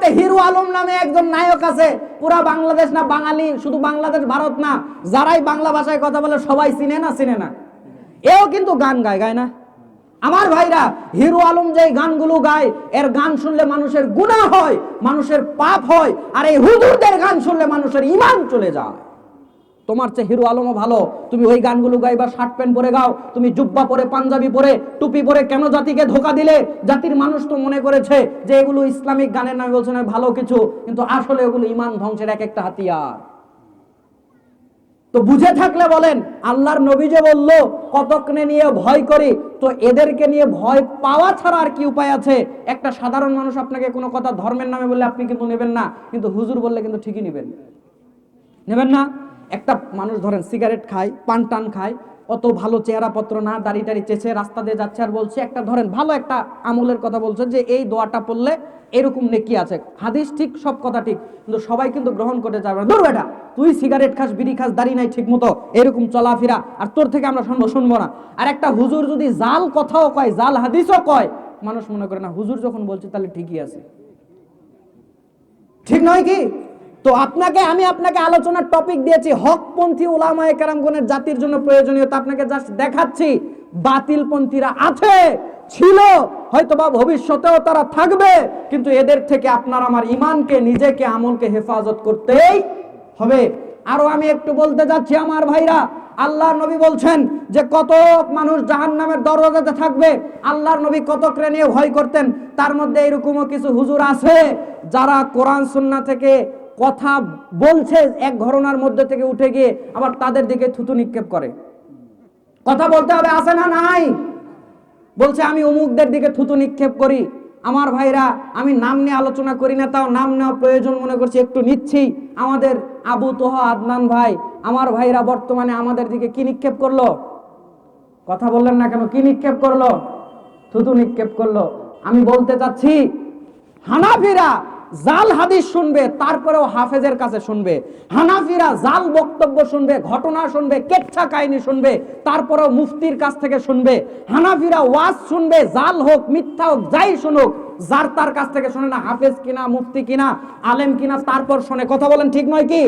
সিনেমাতে হিরো আলম নামে একজন নায়ক আছে। পুরা বাংলাদেশ না বাঙালি, শুধু বাংলাদেশ, ভারত না। যারাই বাংলা ভাষায় কথা বলে, সবাই চিনে না চিনে না। এও কিন্তু গান গায় গায় না? আমার ভাইরা, হিরু আলম যে গানগুলো গায়, এর গান শুনলে মানুষের গুণা হয়, মানুষের পাপ হয়, আর এই হুজুরদের গান শুনলে মানুষের ইমান চলে যায়। তোমার চেয়ে হিরো আলমও ভালো। তুমি ওই গানগুলো গাইবা, শার্ট প্যান্ট পরে গাও, তুমি জুব্বা পরে, পাঞ্জাবি পরে, টুপি পরে কেন জাতিকে ধোকা দিলে? জাতির মানুষ তো মনে করেছে যে এগুলো ইসলামিক গানের নামে বলছে না, ভালো কিছু, কিন্তু আসলে এগুলো ইমান ধ্বংসের এক একটা হাতিয়ার। তো বুঝে থাকলে বলেন, আল্লাহর নবী যে বলল, কতকনে নিয়ে ভয় করি? তো এদেরকে নিয়ে ভয় পাওয়া ছাড়া আর কি উপায় আছে? একটা সাধারণ মানুষ আপনাকে কোনো কথা ধর্মের নামে বললে আপনি কিন্তু নেবেন না, কিন্তু হুজুর বললে কিন্তু ঠিকই নেবেন। নেবেন না? একটা মানুষ ধরেন সিগারেট খায়, পান টান খায়, অত ভালো চেহারাপত্র না, দাড়ি টাড়ি চেঁচে রাস্তা দিয়ে যাচ্ছে আর বলছে একটা ধরেন ভালো একটা আমলের কথা বলছে যে এই দোয়াটা পড়লে এরকম নেকি আছে। হাদিস ঠিক, সব কথা ঠিক, কিন্তু সবাই কিন্তু গ্রহণ করতে যাবে না। দূর বেটা, তুই সিগারেট খাস, বিড়ি খাস, দাড়ি নাই ঠিক মতো এরকম চলাফেরা, আর তোর থেকে আমরা শুনব শুনব না। আর একটা হুজুর যদি জাল কথাও কয়, জাল হাদিসও কয়, মানুষ মনে করে না, হুজুর যখন বলছে তাহলে ঠিকই আছে। ঠিক নয় কি? তো আপনাকে, আমি আপনাকে আলোচনার টপিক দিয়েছি। হকপন্থী ওলামায়ে কেরামগণের জাতির জন্য প্রয়োজনীয়তা আপনাকে জাস্ট দেখাচ্ছি। বাতিলপন্থীরা আছে, ছিল হয়তো বা ভবিষ্যতেও তারা থাকবে, কিন্তু এদের থেকে আপনার আমার ইমানকে নিজেকে, আমলকে হেফাজত করতেই হবে। আরও আমি একটু বলতে যাচ্ছি আমার ভাইরা, আল্লাহর নবী বলছেন যে কত মানুষ জাহান নামের দরজাতে থাকবে, আল্লাহর নবী কত নিয়ে ভয় করতেন, তার মধ্যে এরকমও কিছু হুজুর আছে, যারা কোরআন, সুন্না থেকে কথা বলছে এক ঘটনার মধ্যে থেকে উঠে গিয়ে আবার তাদের দিকে থুতু নিক্ষেপ করে। কথা বলতে হবে, আছে না নাই? বলছে, আমি অমুকদের দিকে থুতু নিক্ষেপ করি। আমার ভাইরা, আমি নাম নিয়ে আলোচনা করি না, তাও নাম নেওয়া প্রয়োজন মনে করছি, একটু নিচ্ছি। আমাদের আবু তোহা আদনান ভাই, আমার ভাইরা বর্তমানে আমাদের দিকে কি নিক্ষেপ করল? কথা বললেন না কেন? কি নিক্ষেপ করল? থুতু নিক্ষেপ করল। আমি বলতে চাচ্ছি, হানাফিরা জাল হাদিস শুনবে, তারপরেও হাফেজের কাছে শুনবে। হানাফিরা জাল বক্তব্য শুনবে, ঘটনা শুনবে, কেচ্ছা কাহিনী শুনবে, তারপরেও মুফতির কাছ থেকে শুনবে। হানাফিরা ওয়াজ শুনবে, জাল হোক, মিথ্যা হোক, যাই শুনুক, যার তার কাছ থেকে শোনে না, হাফেজ কিনা, মুফতি কিনা, আলেম কিনা, তারপর শোনে। কথা বলেন ঠিক নয় কি?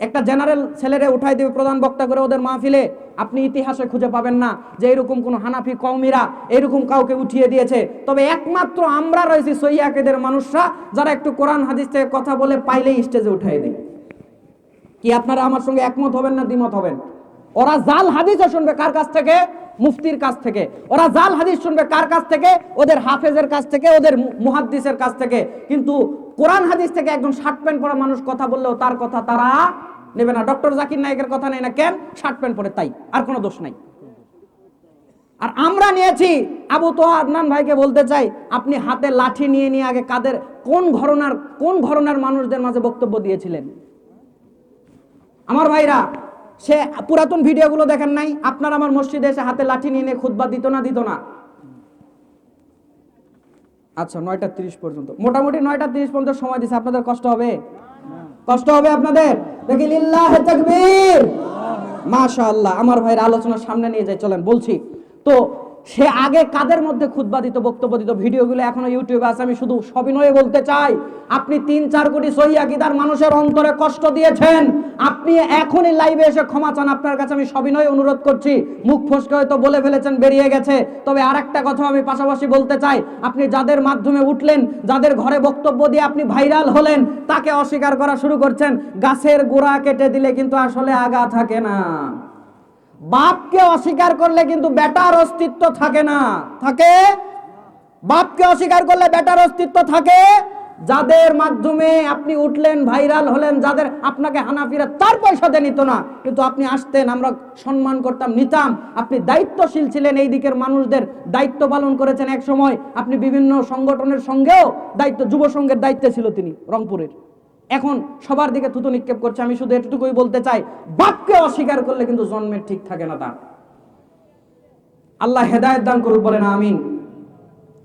একটা জেনারেল ছেলেরে উঠাই দেবে প্রধান বক্তা করে ওদের মাহফিলে, আপনি ইতিহাসে খুঁজে পাবেন না যে এরকম কোন হানাফি কৌমিরা এরকম কাউকে উঠিয়ে দিয়েছে। তবে একমাত্র আমরা রয়েছি সৈয়াকেদের মানুষরা, যারা একটু কোরআন, হাদিস থেকে কথা বলে পাইলেই স্টেজে উঠাই দেয়। কি আপনারা আমার সঙ্গে একমত হবেন না দ্বিমত হবেন? ওরা জাল হাদিসও শুনবে কার কাছ থেকে? মুফতির কাছ থেকে। ওরা জাল হাদিস শুনবে কার কাছ থেকে? ওদের হাফেজের কাছ থেকে, ওদের মুহাদ্দিসের কাছ থেকে। কিন্তু কোরআন হাদিস থেকে একজন শার্ট প্যান্ট পরা মানুষ কথা বললেও তার কথা তারা নেবে না। ডক্টর জাকির নায়কের কথা নেই না কেন? শার্ট প্যান্ট পরে তাই, আর কোনো দোষ নাই। আর আমরা নিয়েছি, আবু তো আদনান ভাইকে বলতে চাই, আপনি হাতে লাঠি নিয়ে নিয়ে আগে কাদের, কোন ঘরনার কোন ঘরনার মানুষদের মাঝে বক্তব্য দিয়েছিলেন? আমার ভাইরা, সে পুরাতন ভিডিওগুলো দেখেন নাই? আপনার আমার মসজিদে এসে হাতে লাঠি নিয়ে নিয়ে খুতবা দিত না দিত না। আচ্ছা নয়টা তিরিশ পর্যন্ত। মোটামুটি নয়টা তিরিশ পর্যন্ত সময় দিচ্ছে আপনাদের কষ্ট হবে? কষ্ট হবে আপনাদের? দেখি, লিল্লাহ মাশাআল্লাহ, আমার ভাইয়ের আলোচনা সামনে নিয়ে যাই, চলেন, বলছি। তো সে আগে কাদের মধ্যে খুতবা দিত, বক্তব্য দিত? ভিডিওগুলো এখনও ইউটিউবে আছে, আমি শুধু সবিনয়ে বলতে চাই। আপনি তিন, চার কোটি সহিয়াকিদার মানুষের অন্তরে কষ্ট দিয়েছেন। আপনি এখনই লাইভে এসে ক্ষমা চান। আপনার কাছে আমি সবিনয় অনুরোধ করছি। মুখ ফসকে হয়তো বলে ফেলেছেন, বেরিয়ে গেছে। তবে আর একটা কথা আমি পাশাপাশি বলতে চাই। আপনি যাদের মাধ্যমে উঠলেন, যাদের ঘরে বক্তব্য দিয়ে আপনি ভাইরাল হলেন, তাকে অস্বীকার করা শুরু করছেন। গাছের গোড়া কেটে দিলে কিন্তু আসলে আগা থাকে না। বাপকে অস্বীকার করলে কিন্তু বেটার অস্তিত্ব থাকে না। থাকে? বাপকে অস্বীকার করলে বেটার অস্তিত্ব থাকে? যাদের মাধ্যমে আপনি উঠলেন, ভাইরাল হলেন, যাদের আপনাকে হানাফিরা তার পয়সা দিয়ে নিত না, কিন্তু আপনি আসতেন, আমরা সম্মান করতাম, নিতাম। আপনি দায়িত্বশীল ছিলেন, এই দিকের মানুষদের দায়িত্ব পালন করেছেন এক সময় আপনি বিভিন্ন সংগঠনের সঙ্গেও দায়িত্ব, যুব সংঘের দায়িত্বে ছিল তিনি, রংপুরের। এখন সবার দিকে থুতু নিক্ষেপ করছে। আমি শুধু এটুকুই বলতে চাই, বাপকে অস্বীকার করলে কিন্তু জন্মের ঠিক থাকে না তার। আল্লাহ হেদায়ত দান করুক বলেন আমিন।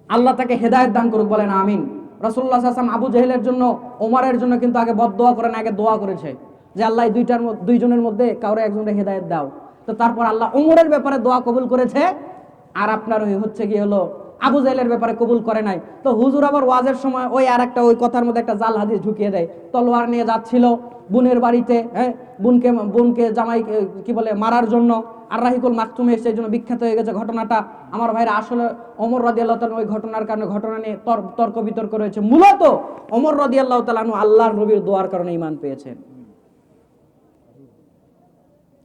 আল্লাহ তাকে হেদায়ত দান করুক বলেন আমিন। রসুল্লাহ আসলাম আবু জেহেলের জন্য, ওমারের জন্য কিন্তু আগে বদ দোয়া করেন আগে দোয়া করেছে। যে আল্লাহ দুইটার দুইজনের মধ্যে কাউরে একজনের হেদায়ত দাও। তো তারপর আল্লাহ ওমরের ব্যাপারে দোয়া কবুল করেছে। আর আপনার হচ্ছে কি হলো আবু জাহেলের ব্যাপারে কবুল করে নাই। তো হুজুর আবার ওয়াজের সময় ওই আর একটা ওই কথার মধ্যে একটা জাল হাদিস ঢুকিয়ে দেয়। তলোয়ার নিয়ে যাচ্ছিল বোনের বাড়িতে হ্যাঁ? বোনকে বোনকে জামাই, কি বলে, মারার জন্য। আর রাহিকুল মাকতুমে সেই জন্য বিখ্যাত হয়ে গেছে ঘটনাটা। আমার ভাইরা আসলে অমর রদি আল্লাহ ওই ঘটনার কারণে ঘটনা নিয়ে তর- তর্ক বিতর্ক রয়েছে। মূলত অমর রদি আল্লাহ তালু আল্লাহর নবীর দোয়ার কারণে ইমান পেয়েছেন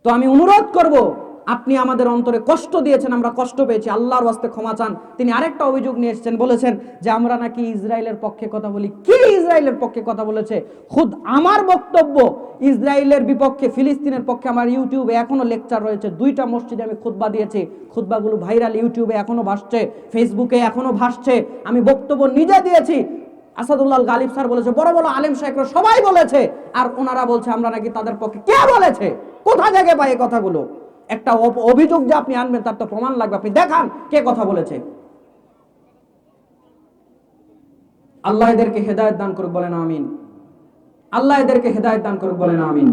তো আমি অনুরোধ করব আপনি আমাদের অন্তরে কষ্ট দিয়েছেন, আমরা কষ্ট পেয়েছি, আল্লাহর ওয়াস্তে ক্ষমা চান। তিনি আরেকটা অভিযোগ নিয়ে এসেছেন, বলেছেন যে আমরা নাকি ইসরায়েলের পক্ষে কথা বলি। কি ইসরায়েলের পক্ষে কথা বলেছে? খুদ আমার বক্তব্য, ইসরায়েলের বিপক্ষে, ফিলিস্তিনের পক্ষে আমার ইউটিউবে এখনও লেকচার রয়েছে। দুইটা মসজিদে আমি খুতবা দিয়েছি। খুতবাগুলো ভাইরাল ইউটিউবে এখনও ভাসছে, ফেসবুকে এখনও ভাসছে। আমি বক্তব্য নিজে দিয়েছি। আসাদুল্লাহ গালিব স্যার বলেছে, বড় বড় আলেম সাহেবরা সবাই বলেছে। আর ওনারা বলছে, আমরা নাকি তাদের পক্ষে কে বলেছে? কোথা থেকে পাই কথাগুলো? একটা অভিযোগ যে আপনি আনবেন, তার তো প্রমাণ লাগবে। আপনি দেখান কে কথা বলেছে। আল্লাহ এদেরকে হেদায়ত দান করুক বলেন, আমিন। আল্লাহ এদেরকে হেদায়ত দান করুক বলেন, আমিন।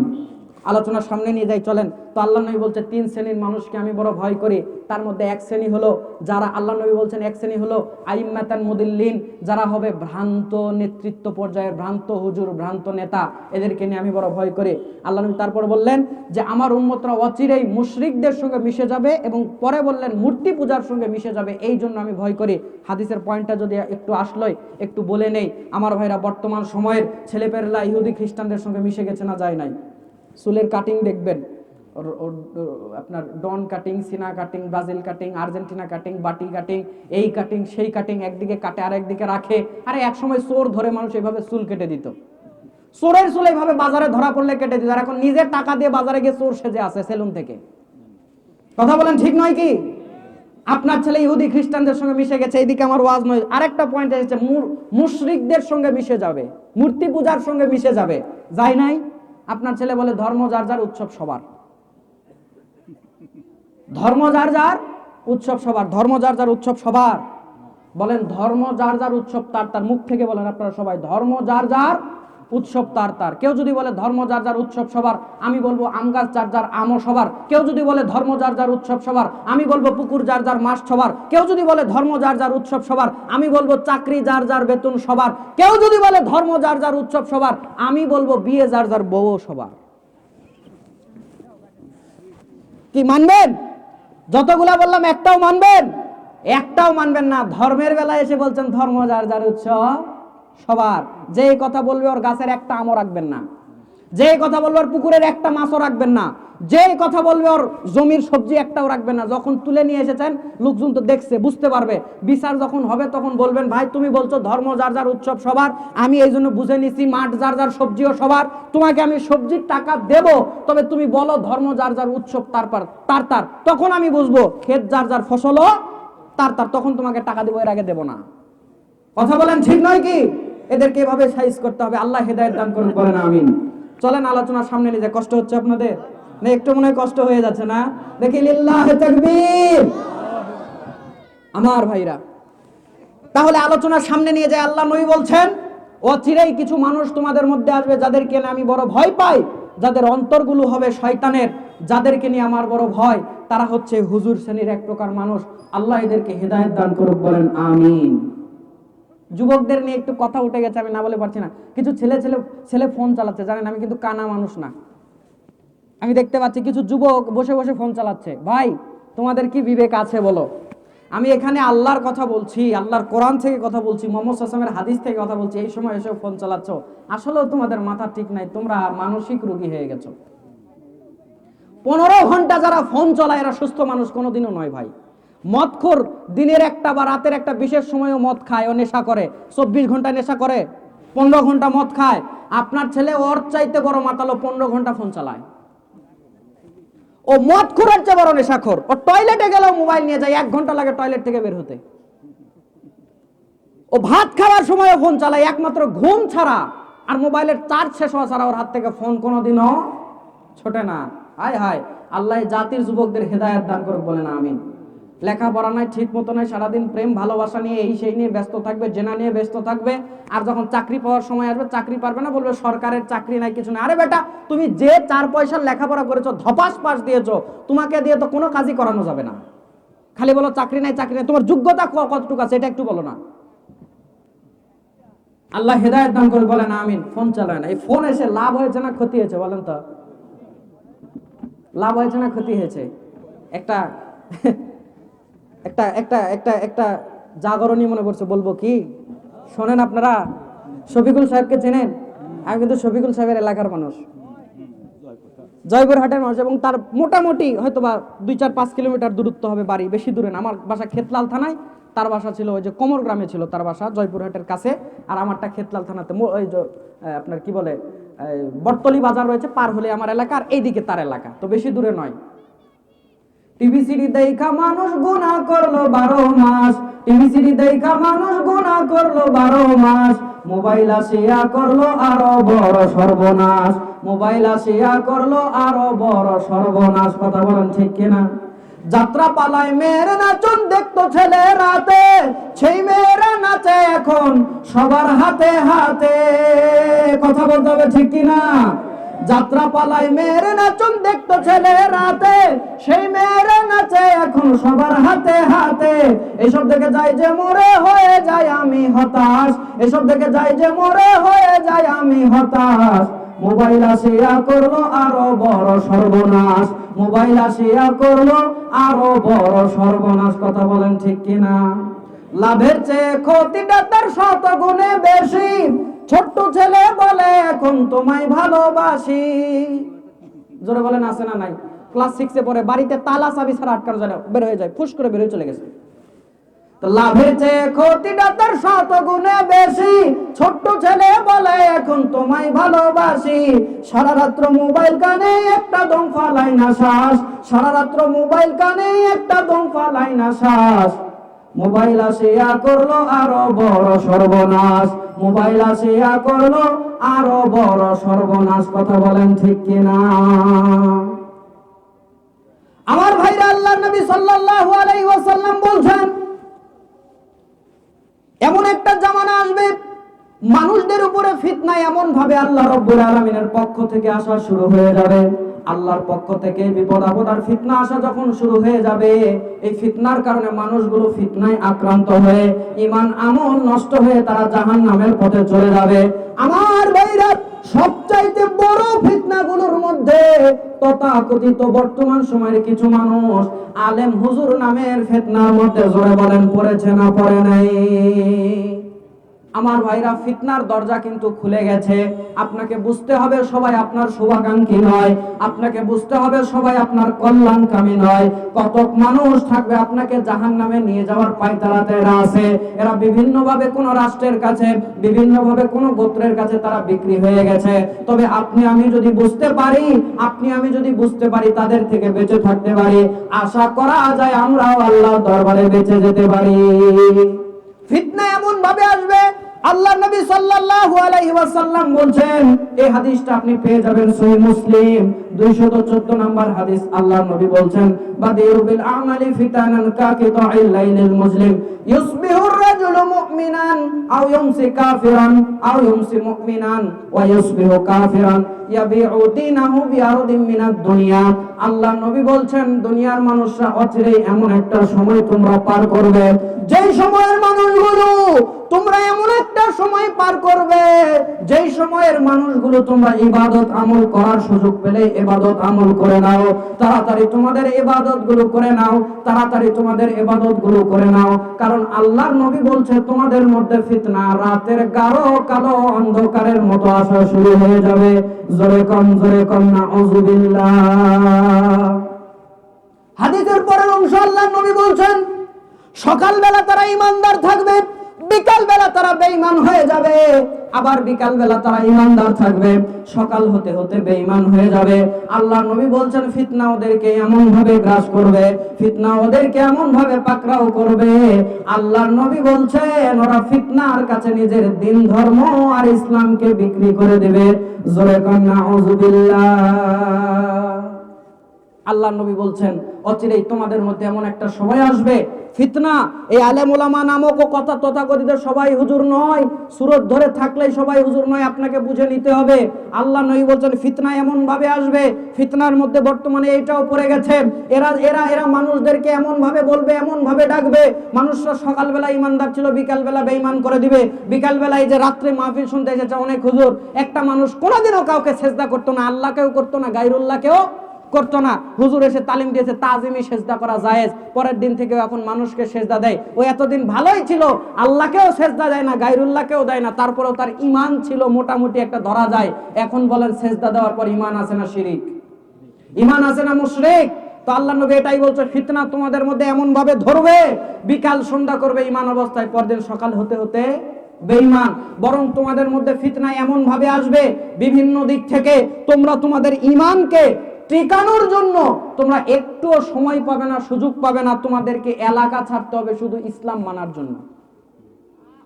আলোচনার সামনে নিয়ে যাই চলেন। তো আল্লাহ নবী বলছে, তিন শ্রেণির মানুষকে আমি বড় ভয় করি। তার মধ্যে এক শ্রেণি হলো যারা, আল্লাহ নবী বলছেন, এক শ্রেণি হলো আইম্মাতান মুদিল্লিন, যারা হবে ভ্রান্ত নেতৃত্ব পর্যায়ের, ভ্রান্ত হুজুর, ভ্রান্ত নেতা। এদেরকে নিয়ে আমি বড় ভয় করি। আল্লাহ নবী তারপর বললেন যে, আমার উম্মতরা অচিরেই মুশরিকদের সঙ্গে মিশে যাবে এবং পরে বললেন মূর্তি পূজার সঙ্গে মিশে যাবে। এই জন্য আমি ভয় করি। হাদিসের পয়েন্টটা যদি একটু আসলোই, একটু বলে নেই, আমার ভাইরা বর্তমান সময়ের ছেলেপেরলা ইহুদি খ্রিস্টানদের সঙ্গে মিশে গেছে না যায় নাই? চুলের কাটিং দেখবেন। আপনার Don cutting Cena cutting Brazil cutting Argentina cutting বাটি কাটিং এই কাটিং সেই কাটিং একদিকে কাটে আর একদিকে রাখে। আরে এক সময় চোর ধরে মানুষ এইভাবে চুল কেটে দিত। চোরের চুল এইভাবে বাজারে ধরা পড়লে কেটে দিত। আর এখন নিজের টাকা দিয়ে বাজারে গিয়ে চোর সেজে আসে সেলুন থেকে। কথা বলেন ঠিক নয় কি? আপনার ছেলে ইহুদি, খ্রিস্টানদের সঙ্গে মিশে গেছে, এইদিকে আমার ওয়াজ নয়। আরেকটা পয়েন্ট এসেছে মুশরিকদের সঙ্গে মিশে যাবে, মূর্তি পূজার সঙ্গে মিশে যাবে। যাই নাই? আপনার ছেলে বলে ধর্ম যার যার, উৎসব সবার। ধর্ম যার যার, উৎসব সবার। ধর্ম যার যার, উৎসব সবার। বলেন ধর্ম যার যার, উৎসব তার তার মুখ থেকে বলেন আপনারা সবাই। ধর্ম যার যার উৎসব তার তার। কেউ যদি বলে ধর্ম যার যার উৎসব সবার, আমি বলব আম গাছ যার যার আমও সবার। কেউ যদি বলে ধর্ম যার যার উৎসব সবার, আমি বলব পুকুর যার যার মাস সবার। কেউ যদি বলে ধর্ম যার যার উৎসব সবার, আমি বলব চাকরি যার যার বেতন সবার। কেউ যদি বলে ধর্ম যার যার উৎসব সবার, আমি বলব বিয়ে যার যার বউ সবার। কি মানবেন? যতগুলা বললাম একটাও মানবেন? একটাও মানবেন না। ধর্মের বেলায় এসে বলছেন ধর্ম যার যার উৎসব। সবার। যে কথা বলবে ওর গাছের একটা আমও রাখবেন না। যে কথা বলবে ওর পুকুরের একটা মাছও রাখবেন না। যে কথা বলবে ওর জমির সবজি একটাও রাখবেন না। যখন তুলে নিয়ে এসেছেন, লোকজন তো দেখছে, বুঝতে পারবে। বিচার যখন হবে তখন বলবেন, ভাই, তুমি বলছো ধর্ম যার যার উৎসব সবার, আমি এই জন্য বুঝে নিছি মাঠ যার যার সবজিও সবার, তোমাকে আমি সবজির টাকা দেব, তবে তুমি বলো ধর্ম যার যার উৎসব তার পার, তার তার, তখন আমি বুঝব, ক্ষেত যার যার ফসলও তার তার, তখন তোমাকে টাকা দেবো, এর আগে দেবো না। কথা বলেন ঠিক নয় কি? এদেরকে এভাবে সাইজ করতে হবে। আল্লাহ হেদায়েত দান করুন, বলেন আমিন। চলেন আলোচনার সামনে নিয়ে কষ্ট হচ্ছে আপনাদের? না, একটু মনে কষ্ট হয়ে যাচ্ছে না? দেখি, লিল্লাহ তাকবীর। আমার ভাইরা, তাহলে আলোচনার সামনে নিয়ে যায় আল্লাহ নবী বলছেন, অচিরেই কিছু মানুষ তোমাদের মধ্যে আসবে যাদেরকে আমি বড় ভয় পাই। যাদের অন্তরগুলো হবে শয়তানের, যাদেরকে নিয়ে আমার বড় ভয়, তারা হচ্ছে হুজুর শ্রেণির এক প্রকার মানুষ। আল্লাহ এদেরকে হেদায়েত দান করুক, বলেন আমিন। যুবকদের নিয়ে একটু কথা উঠে গেছে, আমি না বলে পারছি না। কিছু ছেলে ছেলে ছেলে ফোন চালাচ্ছে, জানেন, আমি কিন্তু কানা মানুষ না। আমি দেখতে পাচ্ছি কিছু যুবক বসে বসে ফোন চালাচ্ছে। ভাই, তোমাদের কি বিবেক আছে বলো? আমি এখানে আল্লাহর কথা বলছি, আল্লাহর কোরআন থেকে কথা বলছি, মোহাম্মদ হাসামের হাদিস থেকে কথা বলছি, এই সময় এসে ফোন চালাচ্ছ। আসলেও তোমাদের মাথা ঠিক নাই, তোমরা মানসিক রোগী হয়ে গেছো। পনেরো ঘণ্টা যারা ফোন চালায়, এরা সুস্থ মানুষ কোনোদিনও নয় ভাই। মদখোর দিনের একটা বা রাতের একটা বিশেষ সময়ও মদ খায় ও নেশা করে। চব্বিশ ঘণ্টা নেশা করে, পনেরো ঘণ্টা মদ খায়। আপনার ছেলে ওর চাইতে বড় মাতালো পনেরো ঘণ্টা ফোন চালায়। ও মদ খোরের চেয়ে বড় নেশাখোর। ও টয়লেটে গেলেও মোবাইল নিয়ে যায়, এক ঘণ্টা লাগে টয়লেট থেকে বের হতে। ও ভাত খাওয়ার সময় ফোন চালায়, একমাত্র ঘুম ছাড়া। আর মোবাইলের চার্জ শেষ হওয়া ছাড়া ওর হাত থেকে ফোন কোনোদিনও ছোটে না। হায় হায়, আল্লাহ জাতির যুবকদের হেদায়েত দান করুক বলেন, আমিন। লেখাপড়া নাই, ঠিক মতো নাই, সারাদিন প্রেম, ভালোবাসা নিয়ে, এই সেই নিয়ে ব্যস্ত থাকবে, জেনা নিয়ে ব্যস্ত থাকবে। আর যখন চাকরি পাওয়ার সময় আসবে, চাকরি পারবে না, বলবে সরকারের চাকরি নাই, কিছু না আরে বেটা, তুমি যে চার পয়সার লেখাপড়া করেছ, ধপাস পাস দিয়েছ, তোমাকে দিয়ে তো কোনো কাজই করানো যাবে না। খালি বলো চাকরি নাই চাকরি নাই, তোমার যোগ্যতা কতটুকু আছে, এটা একটু বলো না। আল্লাহ হেদায়ত দান করে বলেন আমিন, ফোন চালায় না। এই ফোন এসে লাভ হয়েছে না ক্ষতি হয়েছে, বলেন তো? লাভ হয়েছে না ক্ষতি হয়েছে? একটা একটা একটা একটা একটা জাগরণী মনে করছে বলব কি? শোনেন আপনারা শফিকুল সাহেবকে চেনেন? আমি কিন্তু শফিকুল সাহেবের এলাকার মানুষ। জয়পুরহাটের মানুষ এবং তার মোটামুটি হয়তো বা দুই চার পাঁচ কিলোমিটার দূরত্ব হবে বাড়ি বেশি দূরে না। আমার বাসা খেতলাল থানায় তার বাসা ছিল ওই যে কোমর গ্রামে ছিল তার বাসা জয়পুরহাটের কাছে। আর আমারটা খেতলাল থানাতে ওই যে আপনার কি বলে এই, বটতলি বাজার রয়েছে পার হলে আমার এলাকা আর এইদিকে তার এলাকা। তো বেশি দূরে নয়। টিভি সিডি দেখা মানুষ গুনাহ করল বারো মাস। টিভি সিডি দেখা মানুষ গুনাহ করল বারো মাস। মোবাইল আসিয়া করল আরও বড় সর্বনাশ। মোবাইল আসিয়া করল আরও বড় সর্বনাশ। কথা বলেন ঠিক কিনা? যাত্রা পালায় মেয়ের নাচন দেখতো ছেলে রাতে। সেই মেয়েরা নাচে এখন সবার হাতে হাতে। কথা বলতে হবে ঠিক কিনা? যাত্রা পালায় মেয়ের নাচন দেখতো ছেলে রাতে সেই মেয়েরা নাচে এখন সবার হাতে হাতে। এসব দেখে যাই যে মোরে হয়ে যায় আমি হতাশ। এসব দেখে যাই যে মোরে হয়ে যায় আমি হতাশ। মোবাইল আসিয়া করল আরও বড় সর্বনাশ। মোবাইল আসিয়া করল আরও বড় সর্বনাশ। কথা বলেন ঠিক কিনা? লাভের চেয়ে ক্ষতিটা তার শত গুণে বেশি। ছোট্ট ছেলে বলে, এখন তোমায় ভালোবাসি। জোরে বলেন, আছে না নাই? ক্লাস সিক্সে পরে বাড়িতে তালা চাবি ছাড়া আটকানো যায় বের হয়ে যায়, ফুস করে বের হয়ে চলে গেছে। লাভের চেয়ে ক্ষতিটা তার গুণে বেশি। ছোট্ট ছেলে বলে, এখন তোমায় ভালোবাসি। সারা রাত্র মোবাইল কানে একটা দম ফালাই শ্বাস। সারা রাত্র মোবাইল কানে একটা দম ফালাই শ্বাস। মোবাইল আসিয়া করল আরও বড় সর্বনাশ। মোবাইল আসিয়া করল আরও বড় সর্বনাশ। কথা বলেন ঠিক কিনা? আমার ভাইরা আল্লাহ নবী সাল্লাল্লাহু আলাইহি ওয়াসাল্লাম বলছেন, এমন একটা জামানা আসবে, মানুষদের উপরে ফিতনা এমন ভাবে আল্লাহ রব্বুল আলামিনের পক্ষ থেকে আসা শুরু হয়ে যাবে। আল্লাহর পক্ষ থেকে বিপদ, আপদ আর ফিতনা আসা যখন শুরু হয়ে যাবে, এই ফিতনার কারণে মানুষগুলো ফিতনায় আক্রান্ত হয়ে ইমান আমল নষ্ট হয়ে তারা জাহান নামের পথে চলে যাবে। আমার ভাইরা, সবচাইতে বড় ফিতনাগুলোর মধ্যে তথাকথিত বর্তমান সময়ের কিছু মানুষ আলেম হুজুর নামের ফিতনার মধ্যে জোরে বলেন, পড়েছে না, পড়ে নাই। আমার ভাইরা ফিতনার দরজা কিন্তু খুলে গেছে। আপনাকে বুঝতে হবে সবাই আপনার শুভাকাঙ্ক্ষী নয়। আপনাকে বুঝতে হবে সবাই আপনার কল্যাণকামী নয়। কতক মানুষ থাকবে আপনাকে জাহান নামে নিয়ে যাওয়ার পায়তারাতে এরা আছে। এরা বিভিন্ন ভাবে কোন রাষ্ট্রের কাছে বিভিন্ন ভাবে কোন গোত্রের কাছে তারা বিক্রি হয়ে গেছে। তবে আপনি, আমি যদি বুঝতে পারি, আপনি, আমি যদি বুঝতে পারি, তাদের থেকে বেঁচে থাকতে পারি। আশা করা যায় আমরাও আল্লাহ দরবারে বেঁচে যেতে পারি। ফিতনা এমন ভাবে আসবে আল্লাহ নবী সাল্লাল্লাহু আলাইহি ওয়াসাল্লাম বলছেন, এই হাদিসটা আপনি পেয়ে যাবেন সহিহ মুসলিম। 214 নম্বর হাদিস আল্লাহ নবী বলছেন, বাদিরু বিল আমালি ফিতানান কাকিতাইল লাইলিল মুসলিম ইউসবিহু আর-রাজুলু মুমিনান আও ইউমসি কাফিরান, আও ইউমসি মুমিনান, ওয়া ইউসবিহু কাফিরান। ইয়াবিউ দীনাহু বিআরদিন মিনাদ দুনিয়া। আল্লাহ নবী বলছেন, দুনিয়ার মানুষরা অচিরেই এমন একটা সময় তোমরা পার করবে। যেই সময়ের মানুষগুলো তোমরা এমন একটা সময় পার করবে। যেই সময়ের মানুষগুলো তোমরা ইবাদত আমল করার সুযোগ পেলে, ইবাদত আমল করে নাও। তাড়াতাড়ি তোমাদের ইবাদতগুলো করে নাও, তাড়াতাড়ি তোমাদের ইবাদতগুলো করে নাও। কারণ আল্লাহর নবী বলছে, তোমাদের মধ্যে ফিতনা রাতের গাঢ় কালো অন্ধকারের মতো আসা শুরু হয়ে যাবে। জোরে কম জোরে কম না হাদিসের পরের অংশ আল্লাহ নবী বলছেন, সকালবেলা তারা ইমানদার থাকবে। বিকাল বেলা তারা বেঈমান হয়ে যাবে, আবার বিকাল বেলা তারা ইমানদার থাকবে। সকাল হতে হতে বেঈমান হয়ে যাবে। আল্লাহ নবী বলছেন, ফিতনা ওদেরকে এমন ভাবে গ্রাস করবে, ফিতনা ওদেরকে এমন ভাবে পাকড়াও করবে। আল্লাহর নবী বলছেন, ওরা ফিতনার কাছে নিজের দিন, ধর্ম আর ইসলামকে বিক্রি করে দেবে। জোরে কন্যা আল্লাহ নবী বলছেন অচিরেই তোমাদের মধ্যে এমন একটা সময় আসবে। ফিতনা, এই আলেম ওলামা নামক ও কথা তথাকথিত সবাই হুজুর নয়। সুরত ধরে থাকলেই সবাই হুজুর নয়, আপনাকে বুঝে নিতে হবে। আল্লাহ নবী বলছেন, ফিতনা এমন ভাবে আসবে, ফিতনার মধ্যে বর্তমানে এইটাও পড়ে গেছে। এরা এরা এরা মানুষদেরকে এমন ভাবে বলবে এমন ভাবে ডাকবে। মানুষরা সকালবেলা ইমানদার ছিল, বিকালবেলা বেঈমান করে দিবে। বিকালবেলায় যে রাত্রে মাহফিল শুনতে এসেছে অনেক হুজুর, একটা মানুষ কোনোদিনও কাউকে সেজদা করতো না, আল্লাহকেও করতো না গাইরুল্লাহকেও করতো না। হুজুর এসে তালিম দিয়েছে, তাজিমি সেজদা করা জায়েজ। পরের দিন থেকে এখন মানুষকে সেজদা দেয়। ও এতদিন ভালোই ছিল, আল্লাহকেও সেজদা দেয় না গাইরুল্লাহকেও দেয় না, তারপরেও তার ইমান ছিল মোটামুটি একটা ধরা যায়। এখন বলেন সেজদা দেওয়ার পর ইমান আছে না শিরিক? ইমান আছে না মুশরিক? তো আল্লাহ নবী এটাই বলছে, ফিতনা তোমাদের মধ্যে এমন ভাবে ধরবে, বিকাল সন্ধ্যা করবে ইমান অবস্থায়, পরদিন সকাল হতে হতে বেঈমান। বরং তোমাদের মধ্যে ফিতনা এমন ভাবে আসবে, বিভিন্ন দিক থেকে তোমরা তোমাদের ইমানকে টিকানোর জন্য তোমরা একটুও সময় পাবে না, সুযোগ পাবে না, তোমাদেরকে এলাকা ছাড়তে হবে শুধু ইসলাম মানার জন্য।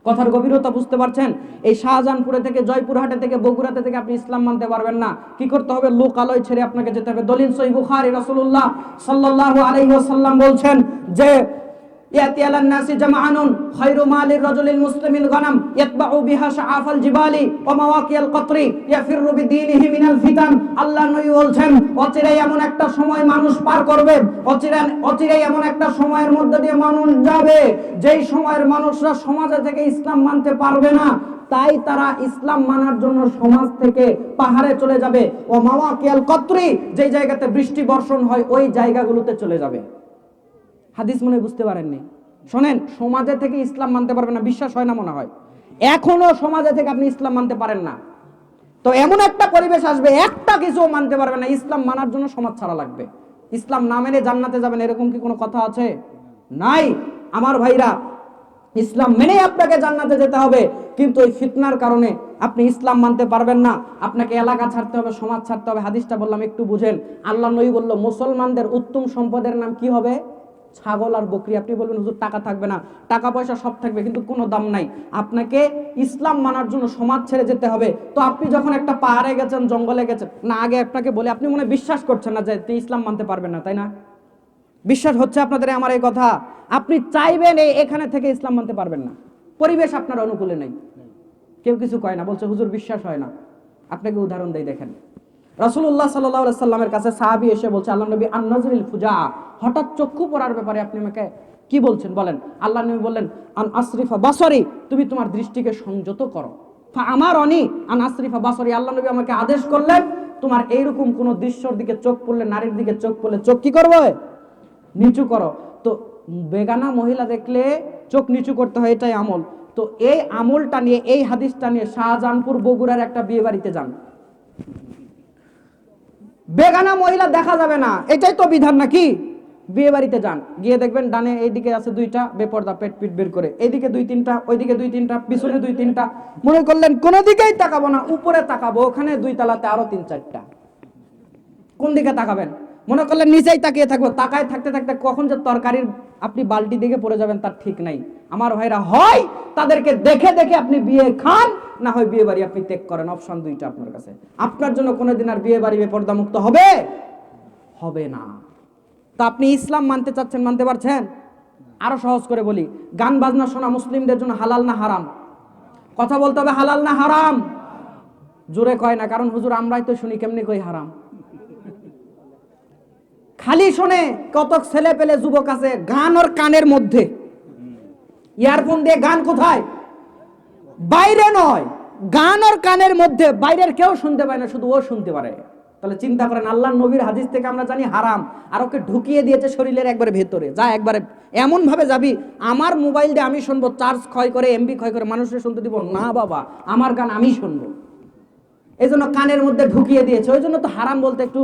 কথার গভীরতা বুঝতে পারছেন? এই শাহজাহানপুরে থেকে, জয়পুরহাটে থেকে, বগুড়াতে থেকে আপনি ইসলাম মানতে পারবেন না। কি করতে হবে? লোকালয় ছেড়ে আপনাকে যেতে হবে। দলিল সই বুখারী রাসূলুল্লাহ সাল্লাল্লাহু আলাইহি ওয়াসাল্লাম বলছেন যে যেই সময়ের মানুষরা সমাজে থেকে ইসলাম মানতে পারবে না, তাই তারা ইসলাম মানার জন্য সমাজ থেকে পাহাড়ে চলে যাবে। ও মাওয়াকিয়াল কতরি, যেই জায়গাতে বৃষ্টি বর্ষণ হয়, ওই জায়গাগুলোতে চলে যাবে। হাদিস মনে বুঝতে পারেননি। শোনেন, সমাজে থেকে ইসলাম মানতে পারবেন না, বিশ্বাস হয় না মনে হয়। এখনও সমাজে থেকে আপনি ইসলাম মানতে পারেন না। তো এমন একটা পরিবেশ আসবে, একটা কিছু মানতে পারবে না, ইসলাম মানার জন্য সমাজ ছাড়া লাগবে। ইসলাম না মেনে জান্নাতে যাবেন, এরকম কি কোনো কথা আছে? নাই। আমার ভাইরা, ইসলাম মেনেই আপনাকে জান্নাতে যেতে হবে, কিন্তু ওই ফিতনার কারণে আপনি ইসলাম মানতে পারবেন না। আপনাকে এলাকা ছাড়তে হবে, সমাজ ছাড়তে হবে। হাদিসটা বললাম, একটু বুঝেন। আল্লাহ নবী বলল, মুসলমানদের উত্তম সম্পদের নাম কি হবে? ছাগল আর বকরি, আপনি বলবেন, হুজুর, টাকা থাকবে না, টাকা পয়সা সব থাকবে, কিন্তু কোনো দাম নাই। আপনাকে ইসলাম মানার জন্য সমাজ ছেড়ে যেতে হবে। তো আপনি যখন একটা পাহাড়ে গেছেন, জঙ্গলে গেছেন, না, আগে আপনাকে বলে, আপনি মনে বিশ্বাস করছেন না যে ইসলাম মানতে পারবেন না, তাই না? বিশ্বাস হচ্ছে আপনাদের আমার এই কথা। আপনি চাইবেন এই এখানে থেকে ইসলাম মানতে পারবেন না। পরিবেশ আপনার অনুকূলে নেই। কেউ কিছু কয় না, বলছে, হুজুর, বিশ্বাস হয় না। আপনাকে উদাহরণ দেই, দেখেন। রাসূলুল্লাহ সাল্লাল্লাহু আলাইহি সাল্লামের কাছে সাহাবী এসে বলছে, আল্লাহ নবী আন-নাজরিল ফুজা। হঠাৎ চক্ষু পড়ার ব্যাপারে আপনি আমাকে কি বলছেন? বলেন। আল্লাহ নবী বললেন, আন আসরিফা বাসরি তুমি তোমার দৃষ্টিকে সংযত করো। আমার অনি আন আসরিফা বাসরি। আল্লাহ নবী আমাকে আদেশ করলেন, তোমার এইরকম কোন দৃশ্যর দিকে চোখ পড়লে, নারীর দিকে চোখ পড়লে চোখ কি করবে? নিচু করো। তো বেগানা মহিলা দেখলে চোখ নিচু করতে হয়, এটাই আমল। তো এই আমলটা নিয়ে, এই হাদিসটা নিয়ে শাহজাহানপুর বগুড়ার একটা বিয়ে বাড়িতে যান। বেগানা মহিলা দেখা যাবে না, এটাই তো বিধান নাকি? বিয়ে বাড়িতে যান, গিয়ে দেখবেন ডানে এইদিকে আছে দুইটা বেপর্দা পেট পিট বের করে, এইদিকে দুই তিনটা, ওইদিকে দুই তিনটা, পিছনে দুই তিনটা। মনে করলেন কোনো দিকেই তাকাবো না, উপরে তাকাবো, ওখানে দুই তালাতে আরও তিন চারটা। কোন দিকে তাকাবেন? মনে করলেন নিচেই তাকিয়ে থাকব, তাকায় থাকতে থাকতে কখন যে তরকারির আপনি বালতি দিকে পড়ে যাবেন তার ঠিক নাই। আমার ভাইরা হয়, তাদেরকে দেখে দেখে আপনি বিয়ে খান, না হয় বিয়ে বাড়ি আপনি ত্যাগ করেন, অপশন দুইটা আপনার কাছে। আপনার জন্য কোনোদিন আর বিয়ে বাড়ি বেপর্দা মুক্ত হবে? হবে না। তা আপনি ইসলাম মানতে চাচ্ছেন, মানতে পারছেন? আরও সহজ করে বলি, গান, বাজনা শোনা মুসলিমদের জন্য হালাল না হারাম? কথা বলতে হবে হালাল না হারাম? জোরে কয় না, কারণ হুজুর, আমরাই তো শুনি, কেমনি কই হারাম? খালি শোনে, কতক ছেলে পেলে যুবক আছে, গান ওর কানের মধ্যে। ইয়ারফোন দিয়ে গান কোথায়? বাইরে নয়, গান ওর কানের মধ্যে, বাইরের কেউ শুনতে পায় না, শুধু ও শুনতে পারে। তাহলে চিন্তা করেন আল্লাহ নবীর হাদিস থেকে আমরা জানি হারাম। আর ওকে ঢুকিয়ে দিয়েছে শরীরের একবারে ভেতরে। যা একবারে এমন ভাবে যাবি, আমার মোবাইল দিয়ে আমি শুনব চার্জ ক্ষয় করে এমবি ক্ষয় করে, মানুষের শুনতে দিব, না বাবা, আমার গান আমি শুনব। এই জন্য কানের মধ্যে ঢুকিয়ে দিয়েছে। ওই জন্য তো হারাম বলতে একটু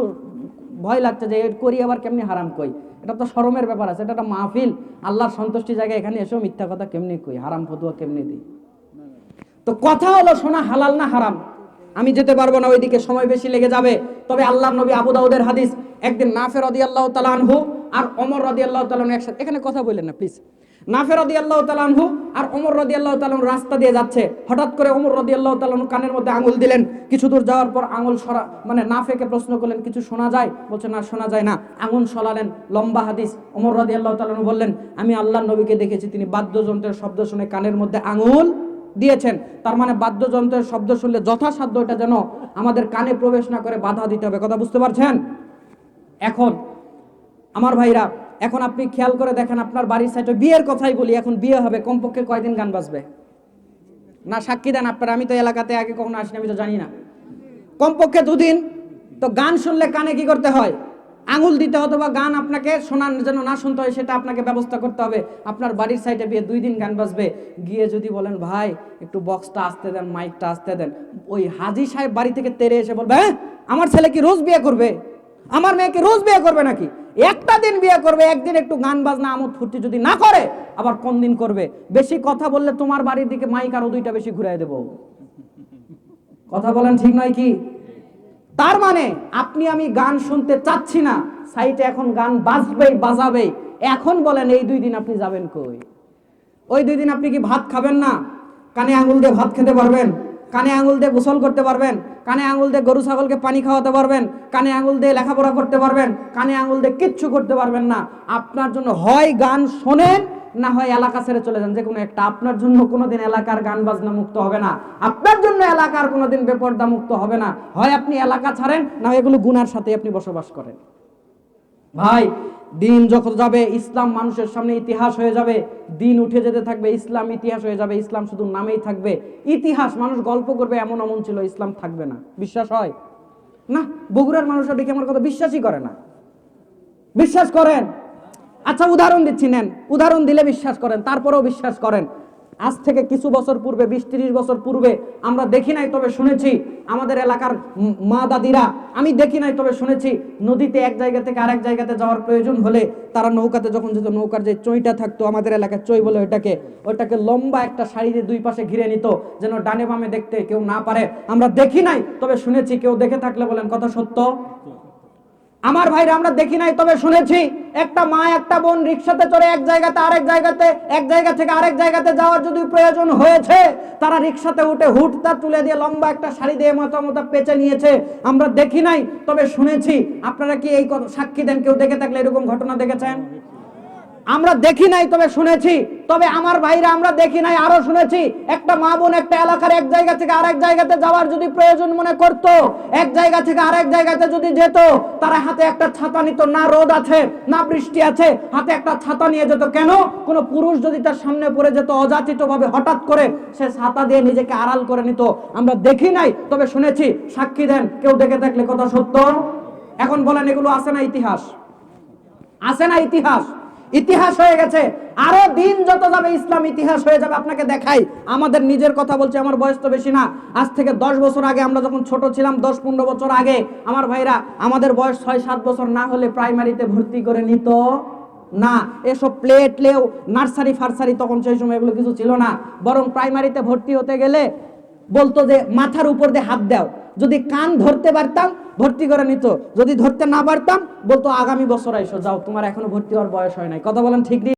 ভয় লাগছে যে করি আবার কেমনি হারাম কই? এটা তো শরমের ব্যাপার আছে, এটা একটা মাহফিল। আল্লাহর সন্তুষ্টি জায়গায় এখানে এসেও মিথ্যা কথা কেমনি কই? হারাম ফতুয়া কেমনি দিই? তো কথা হলো, শোনা হালাল না হারাম? আমি যেতে পারব না, ওইদিকে সময় বেশি লেগে যাবে। তবে আল্লাহ নবী আবু দাউদের হাদিস, একদিন নাফে রদি আল্লাহ তালানহু আর অমর রদি আল্লাহ তালানহু একসাথে এখানে কথা বললেন না প্লিজ নাফে রদি আল্লাহ তালানহু আর ওমর রদি আল্লাহ তালানহু রাস্তা দিয়ে যাচ্ছে। হঠাৎ করে ওমর রদি আল্লাহ তালানহু কানের মধ্যে আঙুল দিলেন। কিছু দূর যাওয়ার পর আঙুল সরা মানে নাফেকে প্রশ্ন করলেন, কিছু শোনা যায়? বলছে, না, শোনা যায় না। আঙুল সরালেন, লম্বা হাদিস। ওমর রদি আল্লাহ তালানহু বললেন, আমি আল্লাহ নবীকে দেখেছি, তিনি বাদ্যযন্ত্রের শব্দ শুনে কানের মধ্যে আঙুল দিয়েছেন। তার মানে বাদ্যযন্ত্রের শব্দ শুনলে যথাসাধ্য এটা যেন আমাদের কানে প্রবেশ না করে বাধা দিতে হবে। কথা বুঝতে পারছেন? এখন, আমার ভাইরা, এখন আপনি খেয়াল করে দেখেন আপনার বাড়ির সাইডে বিয়ের কথাই বলি, এখন বিয়ে হবে, কমপক্ষে কয়দিন গান বাজবে? না, সাক্ষী দেন আপনারা, আমি তো এলাকাতে আগে কখনো আসিনি, আমি তো জানি না। কমপক্ষে দুদিন, তো গান শুনলে কানে কি করতে হয়? আঙুল দিতে হতো বা গান আপনাকে শোনার যেন না শুনতে হয়, সেটা আপনাকে ব্যবস্থা করতে হবে। আপনার বাড়ির সাইডে বিয়ে, দুই দিন গান বাজবে। গিয়ে যদি বলেন, ভাই, একটু বক্সটা আসতে দেন মাইকটা আসতে দেন। ওই হাজি সাহেব বাড়ি থেকে তেরে এসে বলবে হ্যাঁ আমার ছেলে কি রোজ বিয়ে করবে? আমার মেয়েকে রোজ বিয়ে করবে নাকি? একটা দিন বিয়ে করবে, একদিন একটু গান বাজনা, আমোদ ফুর্তি যদি না করে, আবার কোন দিন করবে? বেশি কথা বললে তোমার বাড়ির দিকে মাইক আরও দুইটা বেশি ঘুরাই দেবো। কথা বলেন ঠিক নয় কি? তার মানে আপনি আমি গান শুনতে চাচ্ছি না, সাইটে এখন গান বাজবেই, বাজাবেই। এখন বলেন, এই দুই দিন আপনি যাবেন কই? ওই দুই দিন আপনি কি ভাত খাবেন না? কানে আঙুল দিয়ে ভাত খেতে পারবেন? কানে আঙুল দিয়ে গোসল করতে পারবেন, কানে আঙুল দিয়ে গরু ছাগলকে পানি খাওয়াতে পারবেন, কানে আঙুল দিয়ে লেখাপড়া করতে পারবেন, কানে আঙুল দিয়ে কিচ্ছু করতে পারবেন না। আপনার জন্য হয় গান শোনেন, না হয় এলাকা ছেড়ে চলে যান। যে কোনো একটা, আপনার জন্য কোনোদিন এলাকার গান বাজনা মুক্ত হবে না। আপনার জন্য এলাকার কোনোদিন বেপর্দা মুক্ত হবে না। হয় আপনি এলাকা ছাড়েন, না হয় এগুলো গুনার সাথে আপনি বসবাস করেন। ভাই, দিন যখন যাবে, ইসলাম মানুষের সামনে ইতিহাস হয়ে যাবে। দিন উঠে যেতে থাকবে, ইসলাম ইতিহাস হয়ে যাবে, ইসলাম শুধু নামেই থাকবে। ইতিহাস, মানুষ গল্প করবে, এমন এমন ছিল, ইসলাম থাকবে না। বিশ্বাস হয়? না, বগুড়ার মানুষরা দেখে আমার কথা বিশ্বাসই করে না। বিশ্বাস করেন? আচ্ছা উদাহরণ দিচ্ছি, নেন। উদাহরণ দিলে বিশ্বাস করেন, তারপরেও বিশ্বাস করেন। আজ থেকে কিছু বছর পূর্বে, বিশ তিরিশ বছর পূর্বে আমরা দেখি নাই, তবে শুনেছি আমাদের এলাকার মা দাদিরা, আমি দেখি নাই, তবে শুনেছি নদীতে এক জায়গা থেকে আরেক জায়গাতে যাওয়ার প্রয়োজন হলে তারা নৌকাতে যখন যেত, নৌকার যে চইটা থাকতো আমাদের এলাকায় চই বলে ওইটাকে ওইটাকে লম্বা একটা শাড়ি দিয়ে দুই পাশে ঘিরে নিত, যেন ডানে বামে দেখতে কেউ না পারে। আমরা দেখি নাই, তবে শুনেছি কেউ দেখে থাকলে বলেন, কথা সত্য? আমার ভাইরা, আমরা দেখি নাই, তবে শুনেছি, একটা মা, একটা বোন রিক্সাতে চড়ে এক জায়গাতে আরেক জায়গাতে, এক জায়গা থেকে আরেক জায়গাতে যাওয়ার যদি প্রয়োজন হয়েছে, তারা রিক্সাতে উঠে হুটটা তুলে দিয়ে লম্বা একটা শাড়ি দিয়ে মতো মতো পেঁচে নিয়েছে। আমরা দেখি নাই, তবে শুনেছি, আপনারা কি এই সাক্ষী দেন? কেউ দেখে থাকলে এরকম ঘটনা দেখেছেন? আমরা দেখি নাই, তবে শুনেছি। তবে আমার ভাইরা আমরা দেখি নাই, আরও শুনেছি। একটা মা বোন একটা এলাকার এক জায়গা থেকে আরেক জায়গাতে যাওয়ার যদি প্রয়োজন মনে করত, এক জায়গা থেকে আরেক জায়গাতে যদি যেত, তারা হাতে একটা ছাতা নিত। না রোদ আছে, না বৃষ্টি আছে, হাতে একটা ছাতা নিয়ে যেত। কেন? কোন পুরুষ যদি তার সামনে পড়ে যেত অযাচিত ভাবে হঠাৎ করে সে ছাতা দিয়ে নিজেকে আড়াল করে নিত। আমরা দেখি নাই, তবে শুনেছি। সাক্ষী দেন, কেউ দেখে থাকলে কথা সত্য? এখন বলেন, এগুলো আছে না ইতিহাস? আছে না ইতিহাস? ইতিহাস হয়ে গেছে। আরও দিন যত যাবে ইসলাম ইতিহাস হয়ে যাবে, আপনাকে দেখাই। আমাদের নিজের কথা বলছি, আমার বয়স তো বেশি না। আজ থেকে দশ বছর আগে আমরা যখন ছোট ছিলাম, দশ পনেরো বছর আগে, আমার ভাইরা, আমাদের বয়স ছয় সাত বছর না হলে প্রাইমারিতে ভর্তি করে নিত না। এসব প্লেট লেও, নার্সারি ফার্সারি তখন সেই সময় এগুলো কিছু ছিল না। বরং প্রাইমারিতে ভর্তি হতে গেলে বলতো যে, মাথার উপর দিয়ে হাত দাও। যদি কান ধরতে পারতাম ভর্তি করে নিত। যদি ধরতে না পারতাম, বলতো আগামী বছর আইসো, যাও, তোমার এখনও ভর্তি হওয়ার বয়স হয় নাই। কথা বলেন ঠিক নেই?